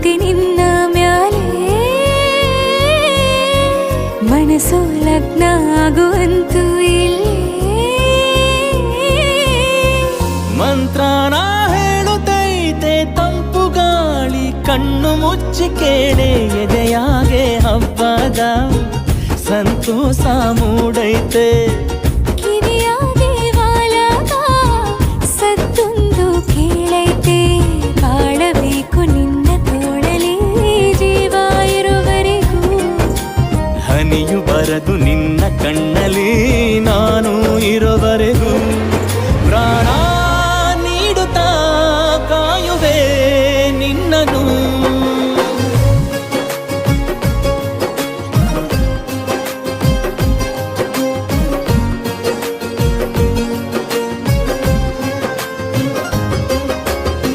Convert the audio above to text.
ಪ್ರೀತಿ ನಿನ್ನ ಮ್ಯಾಲೆ. ಮನಸ್ಸು ಲಗ್ನ ಆಗುವಂತೂ ಇಲ್ಲೇ. ಮಂತ್ರನ ಹೇಳುತ್ತೈತೆ, ತಂಪು ಗಾಳಿ ಕಣ್ಣು ಮುಚ್ಚಿ ಕೇಳೆ, ಎದೆಯಾಗೆ ಹಬ್ಬದ ಸಂತೋಷ ಮೂಡೈತೆ. ಕಣ್ಣಲಿಯು ಬರದು ನಿನ್ನ ಕಣ್ಣಲೇ